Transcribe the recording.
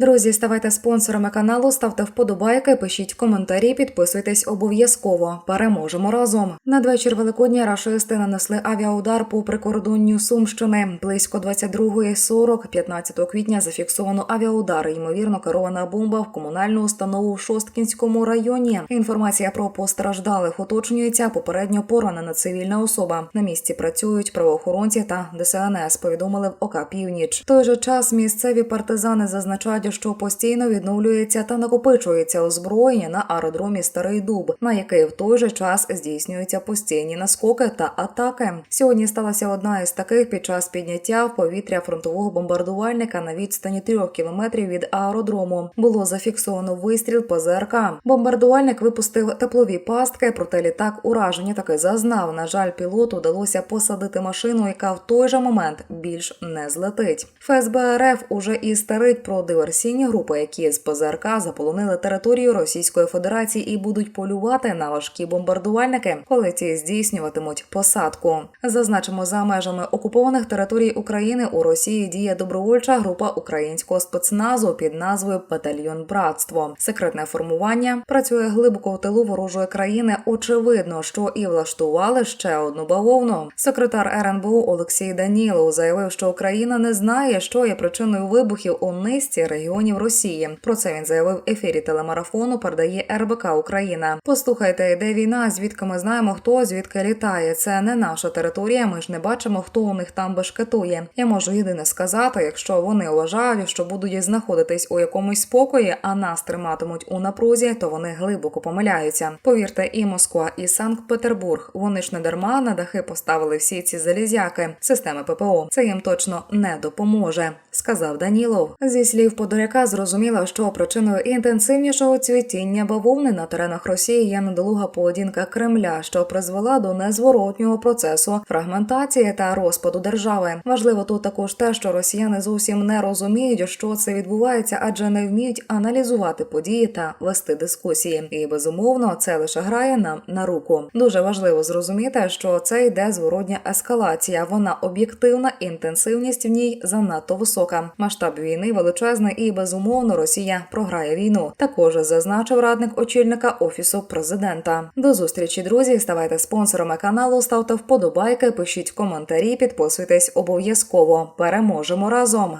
Друзі, ставайте спонсорами каналу, ставте вподобайки, пишіть коментарі, підписуйтесь обов'язково. Переможемо разом. Надвечір Великодня рашисти нанесли авіаудар по прикордонню Сумщини. Близько 22.40 15 квітня зафіксовано авіаудар. Ймовірно, керована бомба в комунальну установу в Шосткінському районі. Інформація про постраждалих уточнюється. Попередньо поранена цивільна особа. На місці працюють правоохоронці та ДСНС. Повідомили в ОК Північ. В той же час місцеві партизани зазначають, що постійно відновлюється та накопичується озброєння на аеродромі Старий Дуб, на який в той же час здійснюються постійні наскоки та атаки. Сьогодні сталася одна із таких під час підняття в повітря фронтового бомбардувальника на відстані трьох кілометрів від аеродрому. Було зафіксовано вистріл по ЗРК. Бомбардувальник випустив теплові пастки, проте літак ураження таки зазнав. На жаль, пілоту вдалося посадити машину, яка в той же момент більш не злетить. ФСБ РФ уже і старить про диверсійні групи, які з ПЗРК заполонили територію Російської Федерації і будуть полювати на важкі бомбардувальники, коли ці здійснюватимуть посадку. Зазначимо, за межами окупованих територій України у Росії діє добровольча група українського спецназу під назвою Батальйон Братство. Секретне формування працює глибоко в тилу ворожої країни. Очевидно, що і влаштували ще одну бавовну. Секретар РНБО Олексій Данілов заявив, що Україна не знає, що є причиною вибухів у низці регіонів Росії. Про це він заявив в ефірі телемарафону. Передає РБК Україна. Послухайте, йде війна. Звідки ми знаємо, хто звідки літає. Це не наша територія. Ми ж не бачимо, хто у них там бешкетує. Я можу єдине сказати, якщо вони вважають, що будуть знаходитись у якомусь спокої, а нас триматимуть у напрузі, то вони глибоко помиляються. Повірте, і Москва, і Санкт-Петербург. Вони ж не дарма на дахи поставили всі ці залізяки системи ППО. Це їм точно не допоможе, сказав Данілов. Зі слів Подоряка зрозуміло, що причиною інтенсивнішого цвітіння бавовни на теренах Росії є недолуга поведінка Кремля, що призвела до незворотнього процесу фрагментації та розпаду держави. Важливо тут також те, що росіяни зовсім не розуміють, що це відбувається, адже не вміють аналізувати події та вести дискусії. І безумовно це лише грає нам на руку. Дуже важливо зрозуміти, що це йде зворотня ескалація. Вона об'єктивна, інтенсивність в ній занадто висока. Масштаб війни величезний і безумовно Росія програє війну. Також зазначив радник очільника офісу президента. До зустрічі, друзі. Ставайте спонсорами каналу, ставте вподобайки, пишіть коментарі, підписуйтесь обов'язково. Переможемо разом.